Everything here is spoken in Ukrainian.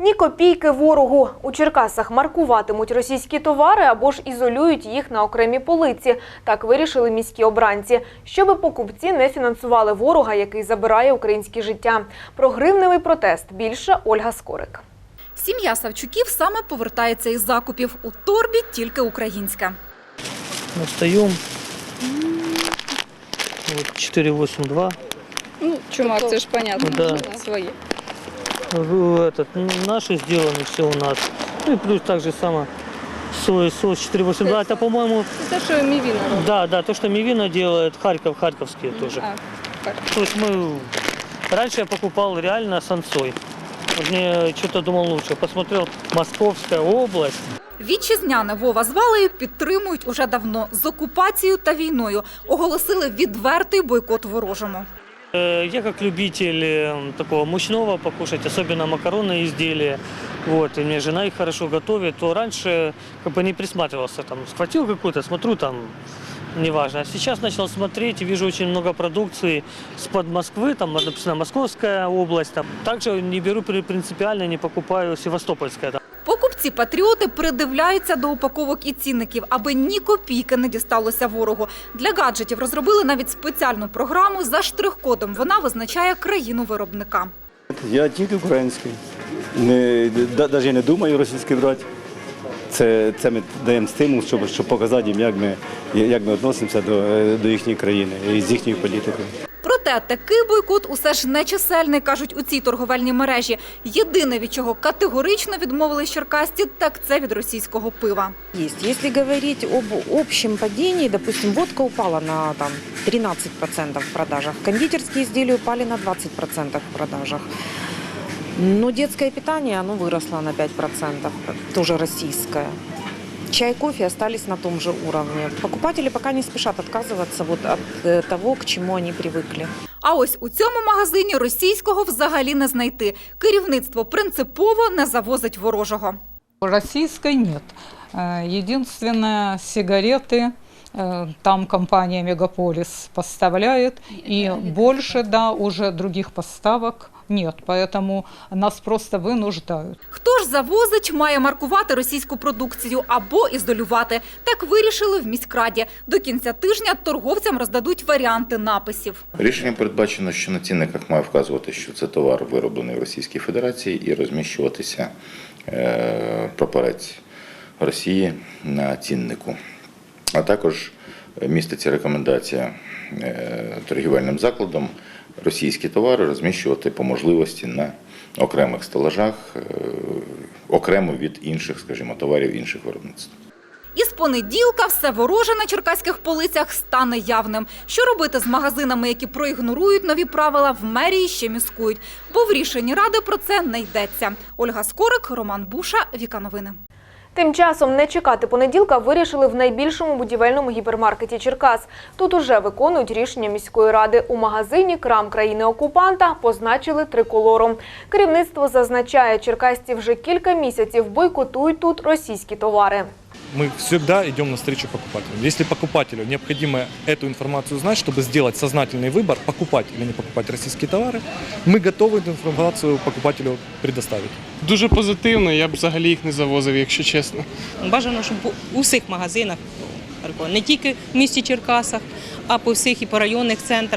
Ні копійки ворогу. У Черкасах маркуватимуть російські товари або ж ізолюють їх на окремі полиці. Так вирішили міські обранці, щоби покупці не фінансували ворога, який забирає українське життя. Про гривневий протест більше Ольга Скорик. Сім'я Савчуків саме повертається із закупів. У торбі тільки українська. Достаем. Вот 482. Ну, чумак, це ж понятно, Да. своє Ру- Этот, м, наши сделаны все у нас. Ну и плюс так же само соя, соус 482. Это, по-моему, Те, що мівіна робить. да, да, то, что Мивина делает, Харьков, Харьковские тоже. А, так. То есть мы... Раньше я покупал реально сансой. Вот Мне что-то думал лучше. Посмотрел Московская область. Вітчизняне Вова з Валею підтримують уже давно. З окупацією та війною оголосили відвертий бойкот ворожому. Э, Я как любитель э, такого мучного покушать, особенно макаронные изделия, вот, и мне жена их хорошо готовит, то раньше как бы не присматривался, там, схватил какую-то, смотрю, там, неважно. А сейчас начал смотреть и вижу очень много продукции с-под Москвы, там написано Московская область, там. Также не беру при- принципиально, не покупаю Севастопольская, там. Покупці-патріоти придивляються до упаковок і цінників, аби ні копійки не дісталося ворогу. Для гаджетів розробили навіть спеціальну програму за штрих-кодом. Вона визначає країну виробника. Я тільки український. Не, навіть не думаю російський брати. Це, це ми даємо стимул, щоб, щоб показати їм, як ми, як ми відносимося до, е, до їхньої країни і з їхньою політикою. Проте такий бойкот усе ж не чисельний, кажуть у цій торговельній мережі. Єдине, від чого категорично відмовились черкасці, так це від російського пива. Если говорить об общем падении, допустим, водка упала на там, 13% в продажах, кондитерские изделия упали на 20% в продажах. Но детское питание, оно выросло на 5%, тоже российское. Чай, кофе остались на том же уровне. Покупатели пока не спешат отказываться вот от э, того, к чему они привыкли. А ось у цьому магазині російського взагалі не знайти. Керівництво принципово не завозить ворожого. Российской нет. Э, Единственное, сигареты, э, там компания Мегаполис поставляет, и больше, да, уже других поставок нет, поэтому нас просто вынуждают. Хто ж завозить, має маркувати російську продукцію або ізолювати. Так вирішили в міськраді. До кінця тижня торговцям роздадуть варіанти написів. Рішенням передбачено, що на цінниках має вказувати, що це товар вироблений в Російській Федерації і розміщуватися е, прапорець Росії на ціннику. А також міститься рекомендація е, торгівельним закладам російські товари розміщувати по можливості на окремих стелажах, е, окремо від інших, скажімо, товарів інших виробництв. Із понеділка все вороже на черкаських полицях стане явним. Що робити з магазинами, які проігнорують нові правила, в мерії ще міскують. Бо в рішенні ради про це не йдеться. Ольга Скорик, Роман Буша, Віка Новини. Тим часом не чекати понеділка вирішили в найбільшому будівельному гіпермаркеті Черкас. Тут уже виконують рішення міської ради. У магазині крам країни-окупанта позначили триколором. Керівництво зазначає, черкасці вже кілька місяців бойкотують тут російські товари мы всегда идем навстречу покупателям. Если покупателю необходимо эту информацию знать, чтобы сделать сознательный выбор, покупать или не покупать российские товары, мы готовы эту информацию покупателю предоставить. Дуже позитивно, я б взагалі їх не завозив, якщо чесно. Бажано, щоб у всіх магазинах, не тільки в місті Черкасах, а по всіх і по районних центрах.